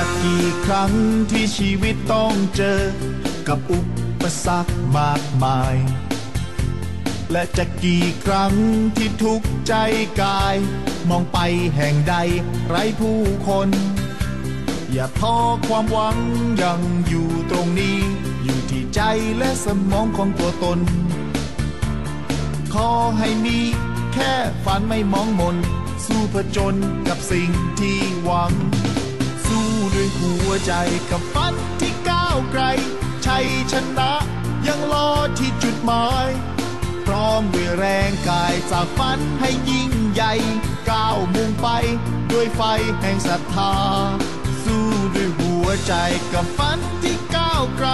จะกี่ครั้งที่ชีวิตต้องเจอ กับอุปสรรคมากมาย และจะกี่ครั้งที่ทุกข์ใจกาย มองไปแห่งใดไร้ผู้คน อย่าท้อความหวังยังอยู่ตรงนี้ อยู่ที่ใจและสมองของตัวตน ขอให้มีแค่ฝันไม่มองมน สู้ผจญกับสิ่งที่หวัง ด้วยหัวใจกับฝันที่ก้าวไกล ชัยชนะยังรอที่จุดหมาย พร้อมด้วยแรงกายจากฝันให้ยิ่งใหญ่ ก้าวมุ่งไปด้วยไฟแห่งศรัทธา สู้ด้วยหัวใจกับฝันที่ก้าวไกล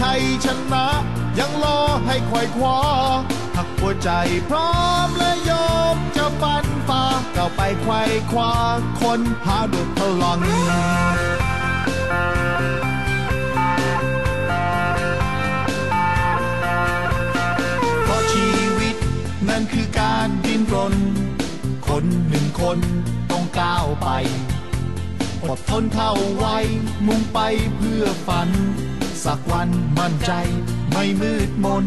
ชัยชนะยังรอให้ไขว่คว้าหักหัวใจพร้อมและยอมจะฟันฝ่าก้าวไปไขว่คว้าคนหาด้วยพลัง นั่นคือการดิ้นรน คนหนึ่งคนต้องก้าวไป อดทนเข้าไว้ มุ่งไปเพื่อฝัน สักวันมั่นใจไม่มืดมน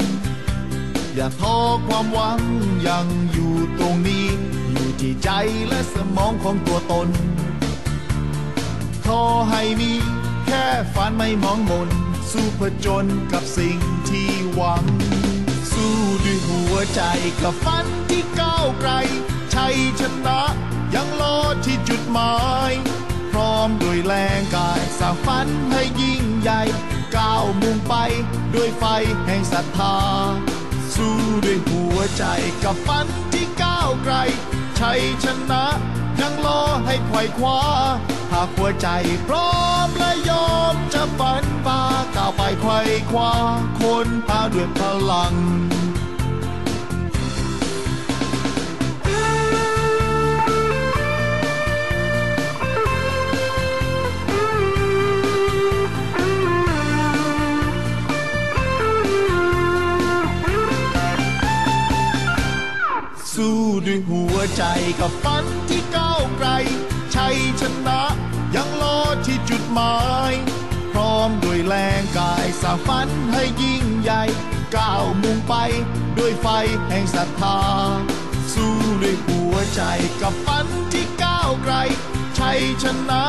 อย่าท้อความหวังยังอยู่ตรงนี้ อยู่ที่ใจและสมองของตัวตน ขอให้มีแค่ฝันไม่มองมน สู้ผจญกับสิ่งที่หวัง สู้ด้วยหัวใจกับฝันที่ก้าวไกลชัยชนะยังรอที่จุดหมาย พร้อมด้วยแรงกายสร้างฝันให้ยิ่งใหญ่ก้าวมุ่งไปด้วยไฟแห่งศรัทธา สู้ด้วยหัวใจกับฝันที่ก้าวไกลชัยชนะยังรอให้ไขว่คว้าหากหัวใจพร้อมและยอม ฝันฝ่าก้าวไปไขว่คว้าคนพาด้วยพลังสู้ด้วยหัวใจกับฝันที่ก้าวไกล ชัยชนะยังรอที่จุดหมาย พร้อมด้วยแรงกายสร้างฝันให้ยิ่งใหญ่ ก้าวมุ่งไปด้วยไฟแห่งศรัทธา สู้ด้วยหัวใจกับฝันที่ก้าวไกล ชัยชนะ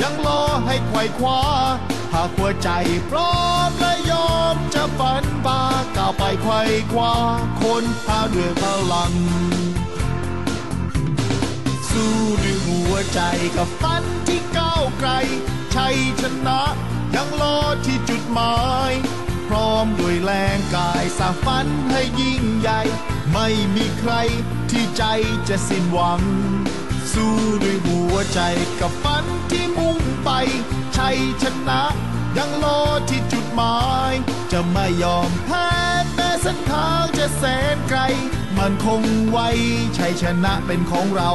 ยังรอให้ไขว่คว้า หากหัวใจพร้อมและยอมจะฝันบาก้าวไปไขว่คว้า คนพาด้วยพลัง สู้ด้วยหัวใจกับฝันที่ก้าวไกล ชัยชนะ ยังรอที่จุดหมาย พร้อมด้วยแรงกายสาฝันให้ยิ่งใหญ่ ไม่มีใครที่ใจจะสิ้นหวัง สู้ด้วยหัวใจกับฝันที่มุ่งไป ชัยชนะ ยังรอที่จุดหมาย จะไม่ยอมแพ้แม้เส้นทางจะแสนไกล มันคงไว้ชัยชนะเป็นของเรา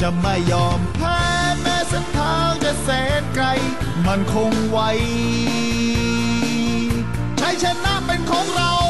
จะไม่ยอมแพ้ ส้นทางจะแสนไกล มันคงไว้ชัยชนะเป็นของเรา